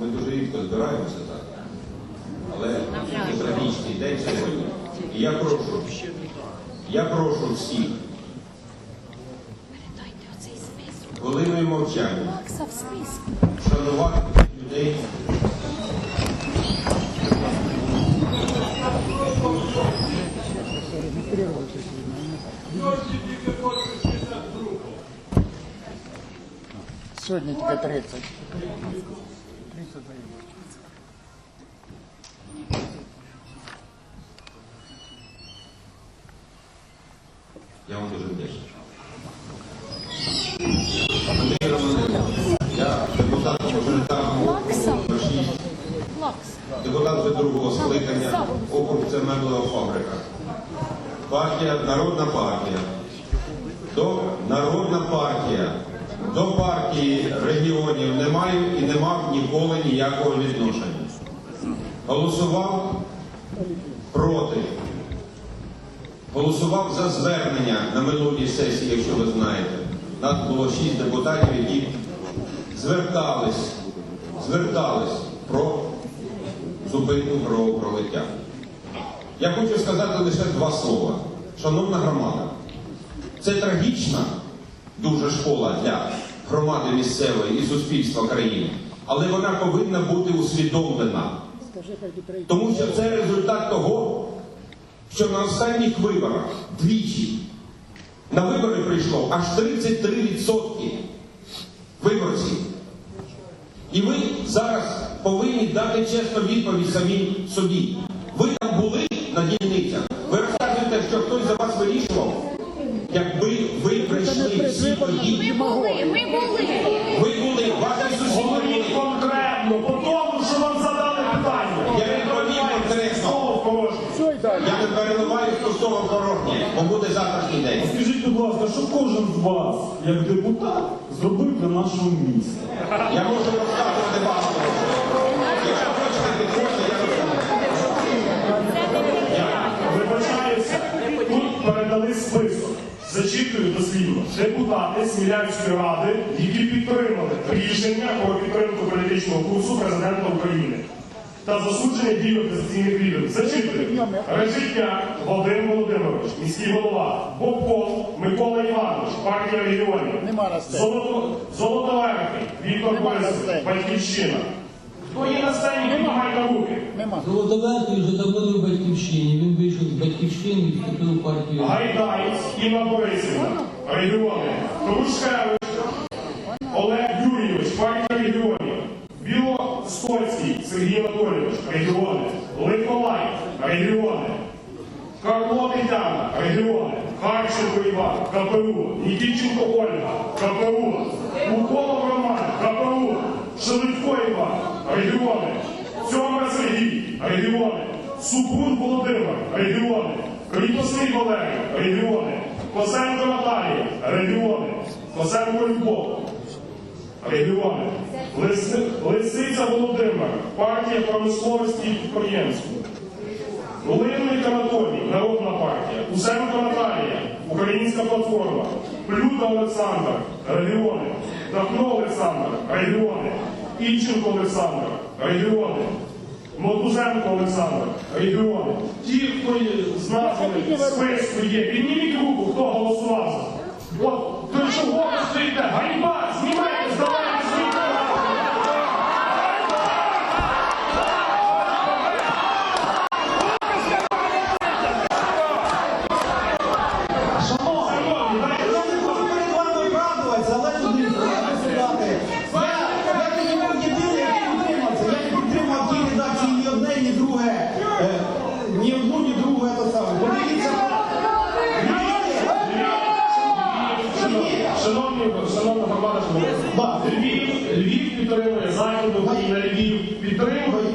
Ми дуже рідко збираємося так. Але це трагічний день сьогодні. І я прошу, я прошу всіх хвилиною мовчання Макса в списку. шанувати людей, Сьогодні тільки 30. Я вам дуже вдячний. Андрій я депутат мажоритарного округу номер 6, Макс. депутат вже другого скликання, округ це меблева фабрика. Партія, народна партія. До народна партія. До партії регіонів не маю і не мав ніколи ніякого відношення. Голосував проти. Голосував за звернення на минулій сесії, якщо ви знаєте. Нас було шість депутатів, які звертались, звертались про зупинку кровопролиття. Я хочу сказати лише два слова. Шановна громада, це трагічна дуже школа для громади місцевої і суспільства країни, але вона повинна бути усвідомлена. Тому що це результат того, що на останніх виборах двічі на вибори прийшло аж 33% виборців. І ви зараз повинні дати чесну відповідь самі собі. Якби ви прийшли всі тоді, Ми були, ми були. ви були, ваші сусіди Говоріть були. конкретно по тому, що вам задали питання. Я відповів конкретно. Слово порожнє. Що й далі? Я не переливаю стосовно порожнє, бо буде завтрашній день. Скажіть, будь ласка, що кожен з вас, як депутат, зробив для нашого міста? Я можу розказувати багато. Депутати Смілянської ради, які підтримали рішення про підтримку політичного курсу президента України та засудження дій опозиційних лідерів. Зачитую. Режитняк Володимир Володимирович, міський голова, Бобков Микола Іванович, партія регіонів. Золото, Золотоверхий, Віктор Борисович. Батьківщина. Хто є на сцені, піднімайте руки. Золотоверхий вже давно не в батьківщині. Він вийшов з батьківщини і вступив в партію. Гайдаєць Інна Борисівна, регіони. Трушкевич, Олег Юрійович, партія регіонів. Білостоцький Сергій Анатолійович, регіони. Лихолай, регіони. Карло Тетяна, регіони. Харченко Іван, КПУ. Нікітченко Ольга, КПУ. Уколов Роман, КПУ. Шелудько Іван, регіони. Цьомра Сергій, регіони. Супрун Володимир, регіони. Кріпосний Валерій, регіони. Косенко Наталія, регіони. Косенко Любов, регіони. Лиси- Лисиця Володимир, партія промисловості і підприємства. Волинник Анатолій, Народна партія, Усенко Наталія, Українська платформа, Плюта Олександр, регіони, Дахно Олександр, регіони, Ільченко Олександр, регіони, Мотузенко Олександр, регіони. Ті, хто є з нас списку є, підніміть руку, хто голосував. От, до чого ви громада. Львів, Львів підтримує Західну на Львів підтримує,